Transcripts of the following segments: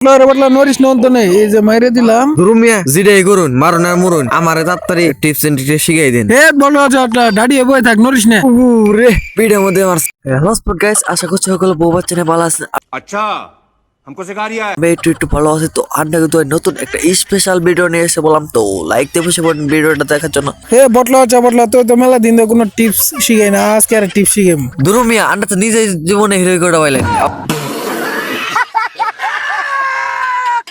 রে বটলা নরিস নন তো নেই এই যে মাইরে দিলাম রুমিয়া জিডাই করুন মারুন আর মরুন আমারে তাড়াতাড়ি টিপস এন্ড ট্রিক্স শিখাই দিন হে বটলা চটলা দাঁড়িয়ে বই থাক নরিস নে রে ভিডিওর মধ্যে আমার হ্যালো স্পট গাইস আশা করছি সকলে বউ বাচ্চা নিয়ে ভালো আছেন अच्छा हमको सिखा रिया है আমি একটু একটু ভালো আছি তো আন্না কিন্তু আর নতুন একটা স্পেশাল ভিডিও নিয়ে এসে বললাম তো লাইক দিয়ে বসে পড়েন ভিডিওটা দেখার জন্য হে বটলা হচ্ছে বটলা তুই তো মেলা দিন ধরে কোনো টিপস শিখাই না আজকে আর টিপস শিখাম দুরুমিয়া আন্না তো নিজেই জীবনে হিরো করে পাইলেন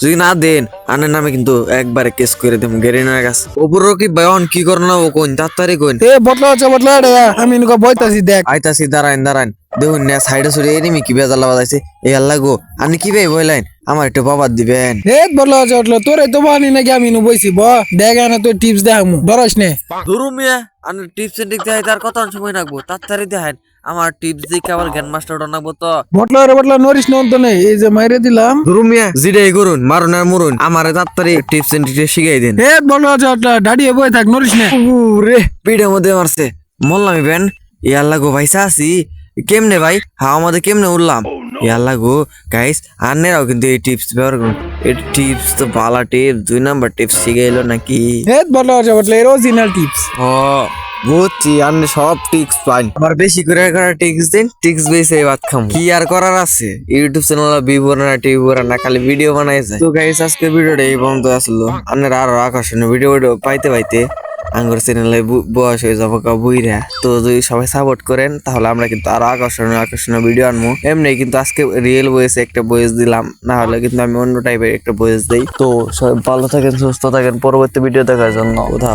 যদি না দেন আন্নের নামে কিন্তু একবারে কেস করে দেবো গেরিনার কাছে ওপরও কি বয়ন কি করো না ও কোন? তাড়াতাড়ি কোন? হে বটলা হচ্ছে বটলা রে আমি এনুকা বইতাছি দেখ। আইতাছি দাঁড়াইন দাঁড়াইন দেখুন না সাইডে সরে এনিমি কি বেজাল বাজাইছে এই আল্লাহ গো আপনি কি ভাই বললেন আমার একটু বাবার দিবেন। হে বটলা হচ্ছে বটলা তোরে তো বানি নাকি আমি নু বইছি ব। দেখ না তুই টিপস দেখামু। ডরাস নে। ধরু মিয়া। আমি টিপস দিক দিয়ে তার কত সময় রাখব তাড়াতাড়ি দেখেন আমার টিপস দিকে আবার জ্ঞান মাস্টার রাখব তো। বটলা রে বটলা নরিস নন তো নেই এই যে মাইরে দিলাম। রুমিয়া জিডাই করুন মারুন আর মরুন আমারে তাড়াতাড়ি টিপস এন্ড ট্রিক্স শিখাই দিন। হে বটলা হচ্ছে বটলা দাঁড়িয়ে বই থাক নরিস নে। রে পিঠের মধ্যে মারছে। মরলাম বেন। ইয়াল্লা গো ভাই সাসি কেমনে ভাই? হাওয়া মধ্যে কেমনে উঠলাম ইয়াল্লা গো গাইস আন্নেরাও কিন্তু এই টিপস ব্যবহার করুন। এই টিপস তো ভালো টিপস দুই নাম্বার টিপস শিখে এলো নাকি? হে বটলা হচ্ছে বটলা এর অরিজিনাল টিপস ও বুঝছি আন্নে সব টিক্স পাই। আমার বেশি করে করা টিক্স দিন, টিক্স বেশি ভাত খাম। কি আর করার আছে? ইউটিউব চ্যানেল বিবর না টিবর না খালি ভিডিও বানাই যায়। তো গাইস আজকে ভিডিওটা এই পর্যন্ত আসলো। আন্নের আরও আকর্ষণীয় ভিডিও ভিডিও পাইতে পাইতে আঙ্গুর চ্যানেলে বয়স হয়ে যাব কা বুইরা। তো যদি সবাই সাপোর্ট করেন, তাহলে আমরা কিন্তু আরও আকর্ষণীয় আকর্ষণীয় ভিডিও আনব এমনি কিন্তু আজকে রিয়েল বয়েসে একটা বয়েস দিলাম, না হলে কিন্তু আমি অন্য টাইপের একটা বয়েস দিই। তো সবাই ভালো থাকেন, সুস্থ থাকেন, পরবর্তী ভিডিও দেখার জন্য কোথা